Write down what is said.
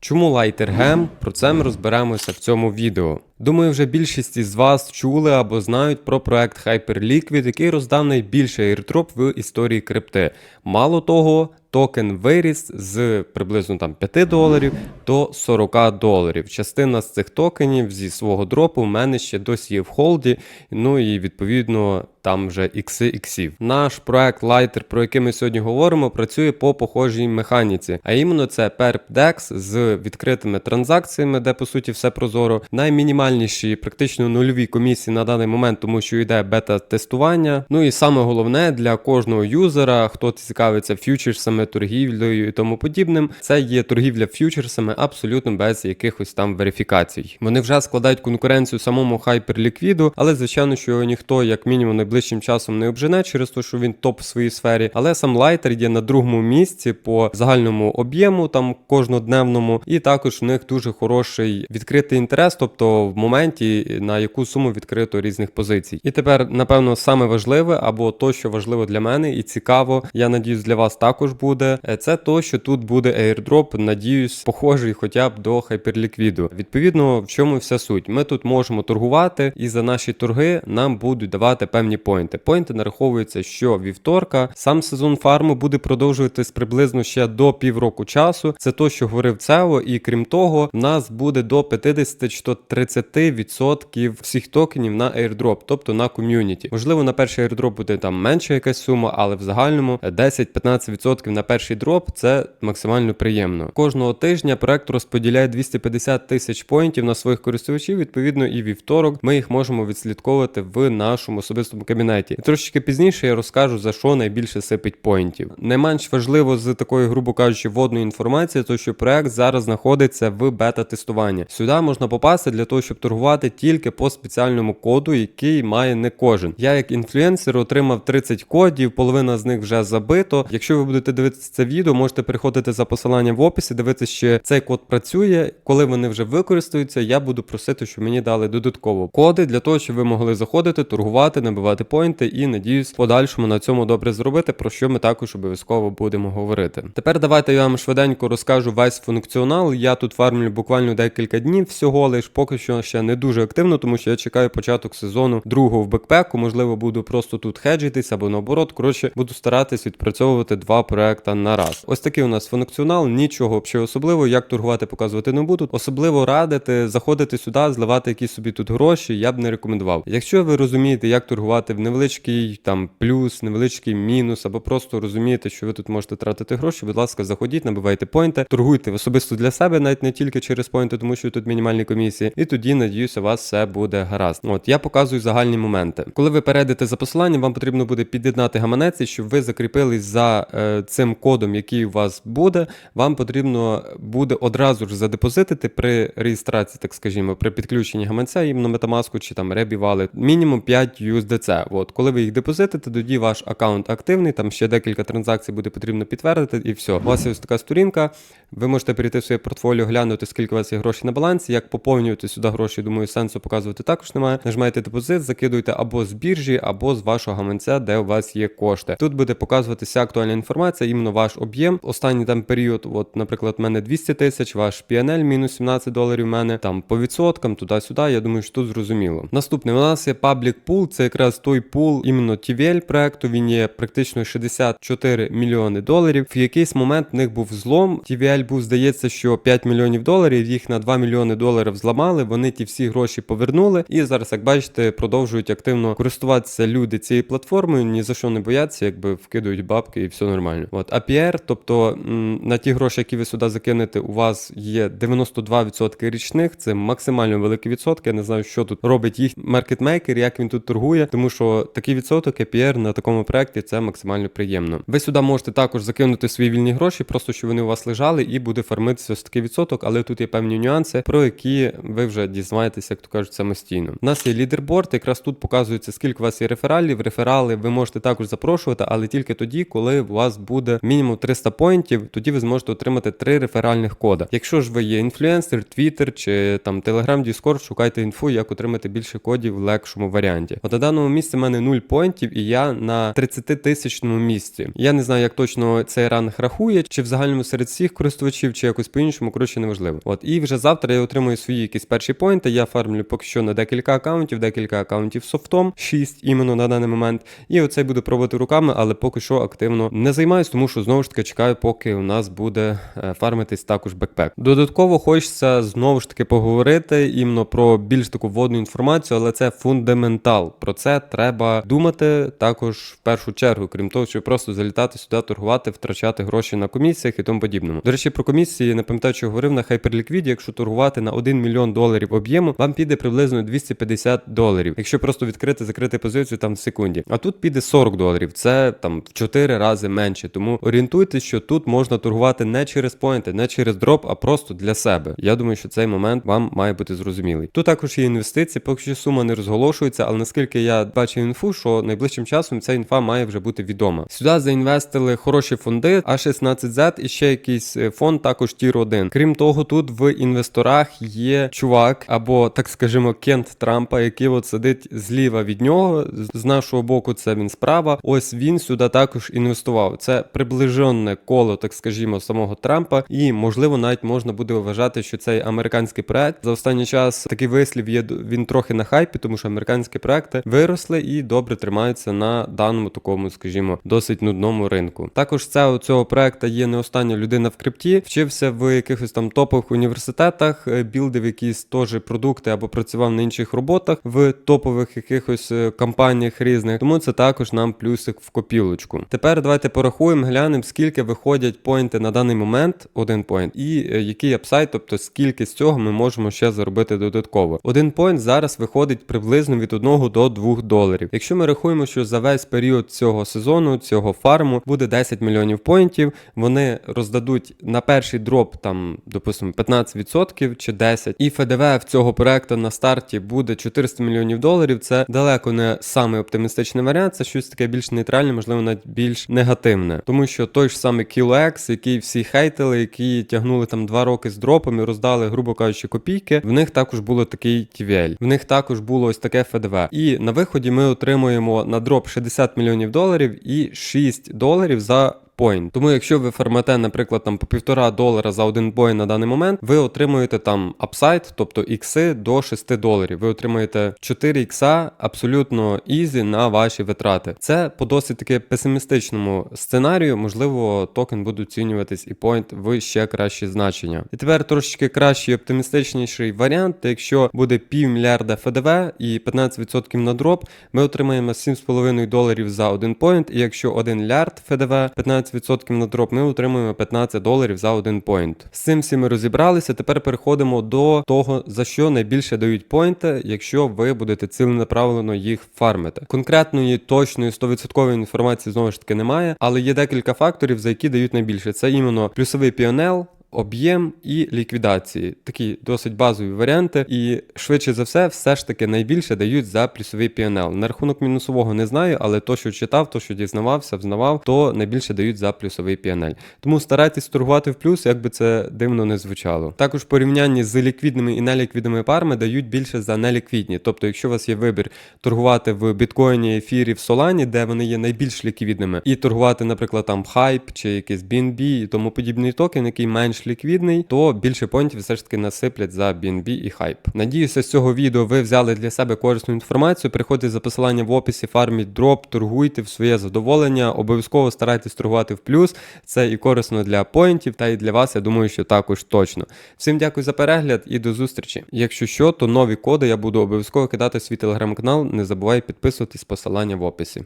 Чому лайтер гем? Про це ми розберемося в цьому відео. Думаю, вже більшість із вас чули або знають про проект Hyperliquid, який роздав найбільший airdrop в історії крипти. Мало того, токен виріс з приблизно там 5 доларів до 40 доларів. Частина з цих токенів зі свого дропу в мене ще досі є в холді, ну і відповідно там вже ікси іксів. Наш проект Lighter, про який ми сьогодні говоримо, працює по похожій механіці, а іменно це Perp DEX з відкритими транзакціями, де по суті все прозоро. Наймінімальніші, практично нульові комісії на даний момент, тому що йде бета-тестування. Ну і саме головне для кожного юзера, хто цікавиться фьючерсами, торгівлею і тому подібним, це є торгівля фьючерсами абсолютно без якихось там верифікацій. Вони вже складають конкуренцію самому Hyperliquid, але звичайно, що його ніхто як мінімум найближчим часом не обжене через те, що він топ в своїй сфері. Але сам лайтер є на другому місці по загальному об'єму, там кожнодневному, і також в них дуже хороший відкритий інтерес, тобто в моменті на яку суму відкрито різних позицій. І тепер, напевно, саме важливе або то, що важливо для мене і цікаво, я надіюсь, для вас також буде. е, Це то, що тут буде airdrop, надіюсь, похожий хоча б до Hyperliquid. Відповідно, в чому вся суть? Ми тут можемо торгувати, і за наші торги нам будуть давати певні поінти. Поінти нараховуються, що вівторка сам сезон фарму буде продовжуватись приблизно ще до півроку часу. Це то, що говорив Цео, і крім того, в нас буде до 50 чи то 30% всіх токенів на airdrop, тобто на ком'юніті. Можливо, на перший airdrop буде там менша якась сума, але в загальному 10-15% на перший дроп це максимально приємно. Кожного тижня проект розподіляє 250 тисяч поінтів на своїх користувачів. Відповідно, і вівторок ми їх можемо відслідковувати в нашому особистому кабінеті. Трошечки пізніше я розкажу за що найбільше сипить поінтів. Не менш важливо з такої, грубо кажучи, водної інформації, то що проект зараз знаходиться в бета-тестуванні. Сюди можна попасти для того, щоб торгувати тільки по спеціальному коду, який має не кожен. Я, як інфлюенсер, отримав 30 кодів, половина з них вже забито. Якщо ви будете дивитися це відео, можете переходити за посиланням в описі, дивитися, чи цей код працює. Коли вони вже використаються, я буду просити, щоб мені дали додатково коди для того, щоб ви могли заходити, торгувати, набивати поінти і надіюсь, в подальшому на цьому добре зробити, про що ми також обов'язково будемо говорити. Тепер давайте я вам швиденько розкажу весь функціонал. Я тут фармлю буквально декілька днів всього, лиш поки що ще не дуже активно, тому що я чекаю початок сезону другого в бекпеку. Можливо, буду просто тут хеджитись або наоборот. Коротше, буду старатись відпрацьовувати два проекта на раз. Ось такий у нас функціонал, нічого взагалі особливого, як торгувати, показувати не буду. Особливо радити заходити сюди, зливати якісь собі тут гроші. Я б не рекомендував. Якщо ви розумієте, як торгувати в невеличкий там плюс, невеличкий мінус, або просто розумієте, що ви тут можете тратити гроші, будь ласка, заходіть, набивайте поінти, торгуйте особисто для себе, навіть не тільки через поінти, тому що тут мінімальні комісії. І тоді, надіюся, у вас все буде гаразд. От я показую загальні моменти. Коли ви перейдете за посиланням, вам потрібно буде під'єднати гаманець, і щоб ви закріпились за е, цим кодом, який у вас буде. Вам потрібно буде одразу ж задепозитити при реєстрації, так скажімо, при підключенні гаманця іменно Metamask чи там Wallet, мінімум 5 USDC. От коли ви їх депозитите, тоді ваш аккаунт активний. Там ще декілька транзакцій буде потрібно підтвердити, і все. У вас є ось така сторінка. Ви можете перейти в своє портфоліо, глянути, скільки у вас є грошей на балансі. Як поповнювати сюди гроші, думаю, сенсу показувати також немає. Нажимаєте депозит, закидуєте або з біржі, або з вашого гаманця, де у вас є кошти. Тут буде показуватися актуальна інформація, іменно ваш об'єм. Останній там період, от, наприклад, в мене 200 тисяч, ваш PNL мінус 17 доларів. в мене там по відсоткам, туди-сюди. Я думаю, що тут зрозуміло. Наступне у нас є Public Pool, це якраз той пул іменно TVL проекту. Він є практично 64 мільйони доларів. В якийсь момент в них був злом. TVL був, здається, що 5 мільйонів доларів. Їх на 2 мільйони доларів зламали. Вони ті всі гроші повернули. І зараз, як бачите, продовжують активно користуватися люди цією платформою. Ні за що не бояться, якби вкидують бабки і все нормально. От APR, тобто на ті гроші, які ви сюди закинете, у вас є 92% річних. Це максимально великі відсотки. Я не знаю, що тут робить їх маркетмейкер, як він тут торгує, тому що такий відсоток APR на такому проекті це максимально приємно. Ви сюди можете також закинути свої вільні гроші, просто щоб вони у вас лежали і буде фармитися ось такий відсоток, але тут є певні нюанси, про які ви вже дізнаєтеся, як то кажуть, самостійно. У нас є лідерборд, якраз тут показується, скільки у вас є рефералів. Реферали ви можете також запрошувати, але тільки тоді, коли у вас буде мінімум 300 поінтів, тоді ви зможете отримати три реферальних кода. Якщо ж ви є інфлюенсер, твіттер чи там Telegram, Discord, шукайте інфу, як отримати більше кодів в легшому варіанті. От на даному місці в мене 0 поінтів, і я на 30 тисячному місці. Я не знаю, як точно цей ранг рахує, чи в загальному серед всіх користувачів, чи якось по-іншому, коротше, неважливо. От і вже завтра я отримую свої якісь перші поінти. Я фармлю поки що на декілька акаунтів, декілька акаунтів софтом, 6 іменно на даний момент. І оцей буду пробувати руками, але поки що активно не займаюсь, тому що знову ж таки чекаю, поки у нас буде е, фармитись також бекпек. Додатково хочеться знову ж таки поговорити іменно про більш таку вводну інформацію, але це фундаментал. Про це треба думати також в першу чергу, крім того, що просто залітати сюди, торгувати, втрачати гроші на комісіях і тому подібному. До речі, про комісії не пам'ятаю, що говорив на Hyperliquid, якщо торгувати на 1 мільйон доларів об'єму, вам піде приблизно 250 доларів. Якщо просто відкрити, закрити позицію там в секунді. А тут піде 40 доларів. Це там в 4 рази менше. Тому орієнтуйтесь, що тут можна торгувати не через поінти, не через дроп, а просто для себе. Я думаю, що цей момент вам має бути зрозумілий. Тут також є інвестиції, поки що сума не розголошується, але наскільки я бачив інфу, що найближчим часом ця інфа має вже бути відома. Сюди заінвестили хороші фонди, А16Z і ще якийсь е, фонд, також Тір 1. Крім того, тут в інвесторах є чувак, або так скажімо, Кент Трампа, який от сидить зліва від нього. З нашого боку, це він справа. Ось він сюди також інвестував. Це приближене коло, так скажімо, самого Трампа, і можливо навіть можна буде вважати, що цей американський проект за останній час такий вислів є він трохи на хайпі, тому що американські проекти виросли і добре тримаються на даному такому, скажімо, досить нудному ринку. Також це у цього проекту є не остання людина в крипті, вчився в якихось там топових університетах, е, білдив якісь теж продукти або працював на інших роботах в топових якихось е, компаніях різних. Тому це також нам плюсик в копілочку. Тепер давайте порахуємо, глянемо, скільки виходять поінти на даний момент, один поінт, і е, який апсайт, тобто скільки з цього ми можемо ще заробити додатково. Один поінт зараз виходить приблизно від 1 до 2 доларів. Якщо ми рахуємо, що за весь період цього сезону, цього фарму буде 10 мільйонів поінтів, вони роздадуть на перший дроп там, допустимо, 15% чи 10%. І ФДВ в цього проекту на старті буде 400 мільйонів доларів. Це далеко не самий оптимістичний варіант, це щось таке більш нейтральне, можливо, навіть більш негативне. Тому що той ж самий KiloX, який всі хейтили, які тягнули там 2 роки з дропом і роздали, грубо кажучи, копійки, в них також було такий TVL. В них також було ось таке ФДВ. І на виході ми отримуємо на дроп 60 мільйонів доларів і 6 доларів за Point. Тому, якщо ви фармите, наприклад, там по півтора долара за один бой на даний момент, ви отримуєте там апсайд, тобто ікси до 6 доларів. Ви отримуєте 4 ікса абсолютно ізі на ваші витрати. Це по досить таки песимістичному сценарію. Можливо, токен буде оцінюватись і point в ще кращі значення. І тепер трошечки кращий оптимістичніший варіант. Якщо буде півмільярда ФДВ і 15% на дроп, ми отримаємо 7,5 доларів за один поінт. І якщо 1 лярд ФДВ, 15% на дроп, ми отримуємо 15 доларів за один поінт. З цим всі ми розібралися. Тепер переходимо до того, за що найбільше дають поінти, якщо ви будете ціленаправлено їх фармити. Конкретної точної 100% інформації знову ж таки немає, але є декілька факторів, за які дають найбільше. Це іменно плюсовий піонел. Об'єм і ліквідації такі досить базові варіанти, і швидше за все, все ж таки найбільше дають за плюсовий PNL. На рахунок мінусового не знаю, але то, що читав, то що дізнавався, взнавав, то найбільше дають за плюсовий PNL. Тому старайтесь торгувати в плюс, як би це дивно не звучало. Також порівнянні з ліквідними і неліквідними парами дають більше за неліквідні. Тобто, якщо у вас є вибір торгувати в біткоїні, ефірі, в Солані, де вони є найбільш ліквідними, і торгувати, наприклад, там Hype чи якийсь BNB і тому подібний токен, який менш ліквідний, то більше понтів все ж таки насиплять за BNB і Hype. Надіюся, з цього відео ви взяли для себе корисну інформацію. Приходьте за посилання в описі, фарміть дроп, торгуйте в своє задоволення. Обов'язково старайтесь торгувати в плюс. Це і корисно для поінтів, та і для вас. Я думаю, що також точно. Всім дякую за перегляд і до зустрічі. Якщо що, то нові коди я буду обов'язково кидати свій телеграм-канал. Не забувай підписуватись посилання в описі.